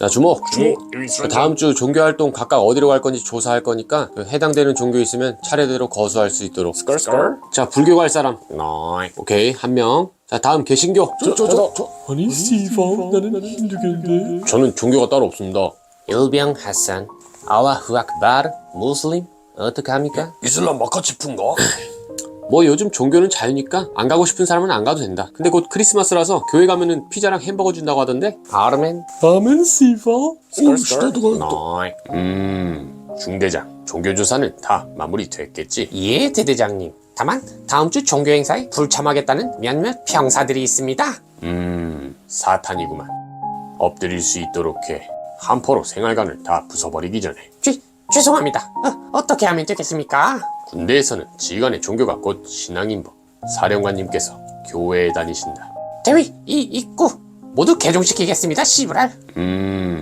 자 주목. 주목. 자, 다음 주 종교 활동 각각 어디로 갈 건지 조사할 거니까 그 해당되는 종교 있으면 차례대로 거수할 수 있도록. 스컬. 자 불교 갈 사람. 나이. 오케이 한 명. 자 다음 개신교. 저, 저, 저, 저. 아니 스티븐 나는 힌두교인데 저는 종교가 따로 없습니다. 일병 하산. 알라후 악바르. 무슬림. 어떻게 합니까? 이슬람 마카치프인가? 뭐 요즘 종교는 자유니까 안 가고 싶은 사람은 안 가도 된다. 근데 곧 크리스마스라서 교회 가면은 피자랑 햄버거 준다고 하던데. 아르멘. 아멘 스티븐 오 스컬. 시대도 가겠다 나이. 음 중대장 종교 조사는 다 마무리됐겠지. 예, 대대장님. 다만 다음 주 종교 행사에 불참하겠다는 몇몇 병사들이 있습니다. 음 사탄이구만. 엎드릴 수 있도록 해. 한포로 생활관을 다 부숴버리기 전에. 죄, 죄송합니다. 어, 어떻게 하면 되겠습니까? 군대에서는 지휘관의 종교가 곧 신앙인 법. 사령관님께서 교회에 다니신다. 대위, 이 입구 모두 개종시키겠습니다. 시브랄. 음